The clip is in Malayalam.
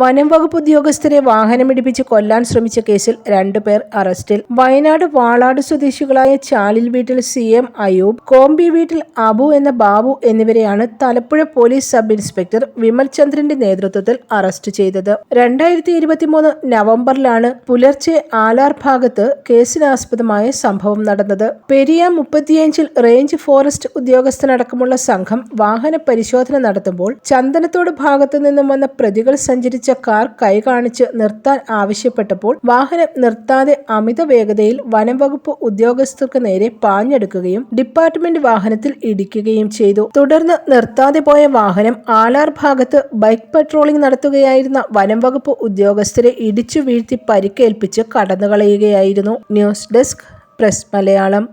വനം വകുപ്പ് ഉദ്യോഗസ്ഥരെ വാഹനമിടിപ്പിച്ച് കൊല്ലാൻ ശ്രമിച്ച കേസിൽ രണ്ടുപേർ അറസ്റ്റിൽ. വയനാട് വാളാട് സ്വദേശികളായ ചാലിൽ വീട്ടിൽ സി എം അയൂബ് കോമ്പി വീട്ടിൽ അബു എന്ന ബാബു എന്നിവരെയാണ് Thalappuzha police sub inspector Vimal ചന്ദ്രന്റെ നേതൃത്വത്തിൽ അറസ്റ്റ് ചെയ്തത്. രണ്ടായിരത്തി ഇരുപത്തിമൂന്ന് നവംബറിലാണ് പുലർച്ചെ ആലാർ ഭാഗത്ത് കേസിനാസ്പദമായ സംഭവം നടന്നത്. പെരിയ മുപ്പത്തിയഞ്ചിൽ റേഞ്ച് ഫോറസ്റ്റ് ഉദ്യോഗസ്ഥനടക്കമുള്ള സംഘം വാഹന പരിശോധന നടത്തുമ്പോൾ ചന്ദനത്തോട് ഭാഗത്തു നിന്നും വന്ന പ്രതികൾ സഞ്ചരിച്ച കാർ കൈ കാണിച്ച് നിർത്താൻ ആവശ്യപ്പെട്ടപ്പോൾ വാഹനം നിർത്താതെ അമിത വേഗതയിൽ വനം വകുപ്പ് ഉദ്യോഗസ്ഥർക്ക് നേരെ പാഞ്ഞെടുക്കുകയും ഡിപ്പാർട്ട്മെന്റ് വാഹനത്തിൽ ഇടിക്കുകയും ചെയ്തു. തുടർന്ന് നിർത്താതെ പോയ വാഹനം ആലാർ ഭാഗത്ത് ബൈക്ക് പട്രോളിംഗ് നടത്തുകയായിരുന്ന വനം വകുപ്പ് ഉദ്യോഗസ്ഥരെ ഇടിച്ചു വീഴ്ത്തി പരിക്കേൽപ്പിച്ച് കടന്നുകളയുകയായിരുന്നു. News desk press Malayalam.